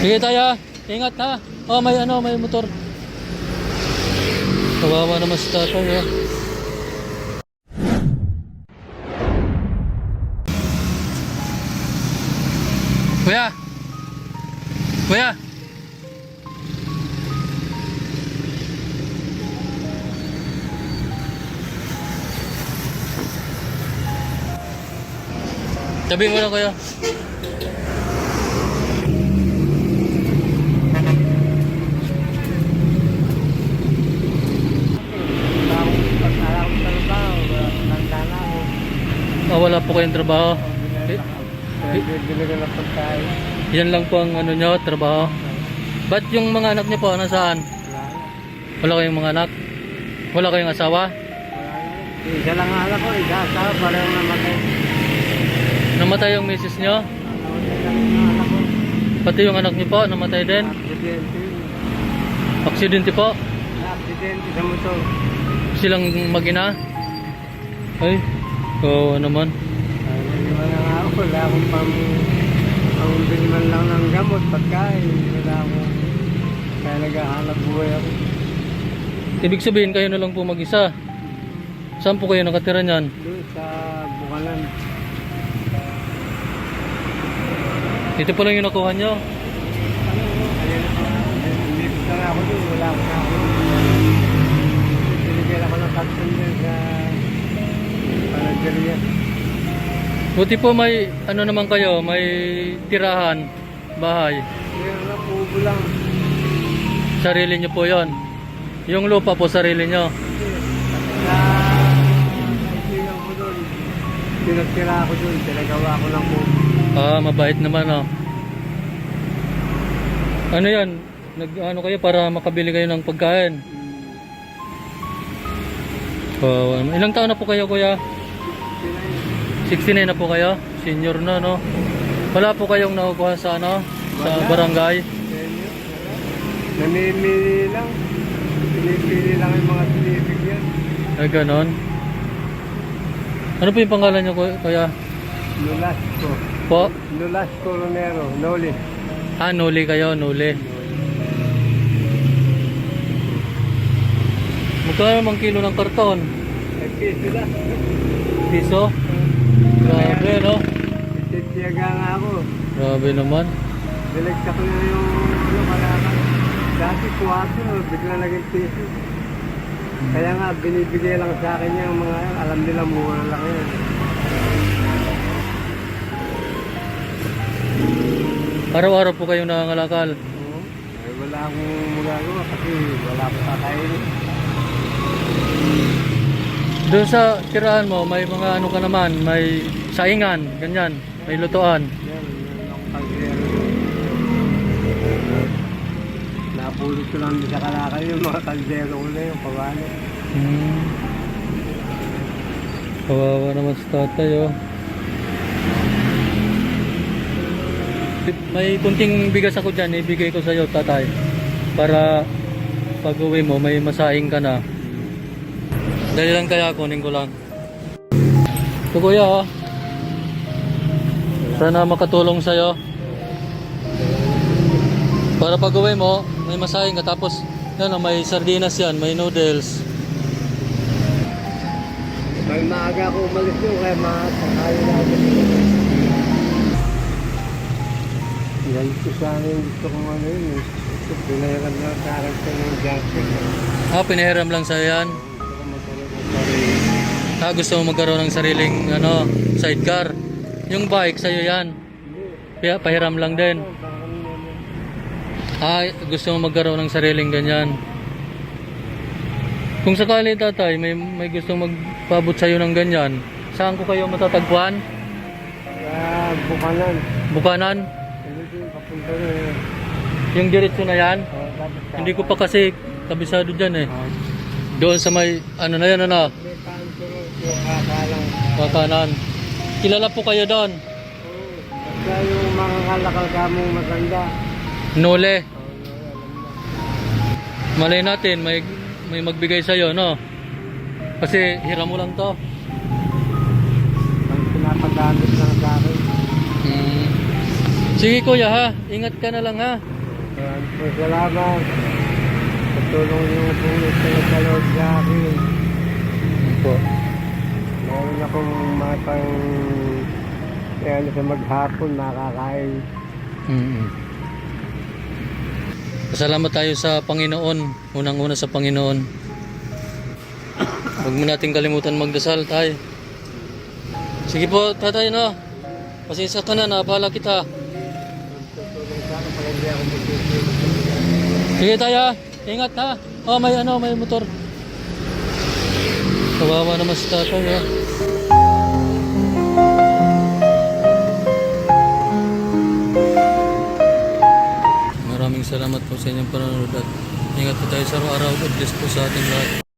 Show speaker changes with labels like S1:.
S1: Sige tayo, ingat ha. Oh, may ano, may motor. Kawawa naman si tatay ha. Kuya! Kuya! Tabi mo lang kuya. Ah, wala po kayong trabaho. Eh,
S2: ko ng pagkain.
S1: Yan lang po ang ano nyo, trabaho. Ba't yung mga anak nyo po, nasaan?
S2: Wala
S1: kayong mga anak? Wala kayong asawa?
S2: Isa lang ang anak ko, isa asawa, pareho namatay.
S1: Namatay yung misis nyo? Pati yung anak nyo po, namatay din?
S2: Aksidente
S1: po?
S2: Aksidente sa motor.
S1: Silang magina? Ay, oo naman.
S2: Ay, naliwan na nga ako. Wala akong pang... Pang man lang ng gamot, pagkain. Wala akong... Kaya naghahanap buhay ako.
S1: Ibig sabihin kayo na lang po mag-isa. Saan po kayo nakatira niyan?
S2: Doon sa Bukalan.
S1: Ito po lang yung nakuha
S2: na nga ako doon. Wala akong na ako. Ako ng sa... Panageria.
S1: Buti po may ano naman kayo, may tirahan, bahay.
S2: Meron na pubo lang.
S1: Sarili nyo po yon. Yung lupa po sarili nyo.
S2: Pinagtira ako doon, pinagawa ko ng pubo.
S1: Ah, mabait naman oh. Ano yan? Nag ano kayo para makabili kayo ng pagkain? Oh, ano- ilang taon na po kayo kuya? 69 na po kayo? Senior na no? Wala po kayong nakukuha sa ano? Sa barangay?
S2: Namimili lang. Pinipili lang yung mga binibigyan.
S1: Ay ganon. Ano po yung pangalan nyo ku- kuya?
S2: Nolasco.
S1: Po?
S2: Nolasco Romero. Noli.
S1: Ah, nuli kayo, nuli. Magkano naman kilo ng karton?
S2: Ay, piso lang.
S1: Piso? Grabe, no?
S2: Ititiyaga nga ako.
S1: Grabe naman.
S2: Dilagta ko na yung ano, malaman. Dati 4, bigla naging piso. Kaya nga, binibigay lang sa akin yung mga yan. Alam nila mura lang yun.
S1: Araw-araw po kayong nangangalakal.
S2: Oo. Ay, wala akong magagawa kasi wala akong kakainin.
S1: Doon sa tirahan mo, may mga ano ka naman, may saingan, ganyan, may lutuan.
S2: Napulot ko lang sa kalakal yung mga kaldero ko na yung pawano.
S1: Hmm. Kawawa naman sa tatay, oh. May kunting bigas ako dyan, ibigay ko sa iyo, tatay. Para pag uwi mo, may masaing ka na. Dali lang kaya, kunin ko lang. Ito kuya, oh. Sana makatulong sa'yo. Para pag uwi mo, may masaing ka. Tapos, yan, oh, may sardinas yan, may noodles.
S2: Pag maaga ako umalis yun, kaya makakain natin. Yan ko sana yung gusto kong ano yun. eh. Gusto pinayaran lang sa akin sa ng junction.
S1: Ah, pinahiram lang sa'yo yan. Ah, gusto mo magkaroon ng sariling ano, sidecar. Yung bike sa'yo yan. Kaya pahiram lang din. Ah, gusto mo magkaroon ng sariling ganyan. Kung sakali tatay, may, may gusto magpabot sa'yo ng ganyan, saan ko kayo matatagpuan?
S2: Sa Bukanan.
S1: Bukanan? Yung diretso na yan? Hindi ko pa kasi kabisado dyan eh. Doon sa may, ano na yan, ano,
S2: May kanto yung kakalang.
S1: kakanan. Kilala po kayo doon?
S2: Oo. Basta yung mga kalakal ka mong matanda.
S1: Nole. Malay natin, may, may magbigay sa'yo, no? Kasi hiram mo lang to.
S2: Ang pinapagamit lang sa akin.
S1: Mm. Sige kuya ha, ingat ka na lang ha.
S2: Salamat. Tulong niyo po sa Lord sa akin.
S1: Po.
S2: Meron akong matang kaya ano sa maghapon makakain.
S1: Mm. Salamat tayo sa Panginoon. Unang-una sa Panginoon. Huwag mo natin kalimutan magdasal tayo. Sige po, tatay no. Pasensya ka na, napala kita. Sige tayo. Ingat ha. Oh, may ano, may motor. Kawawa naman si tatay ha. Maraming salamat po sa inyong panonood at ingat po tayo sa araw-araw. God bless po sa ating lahat.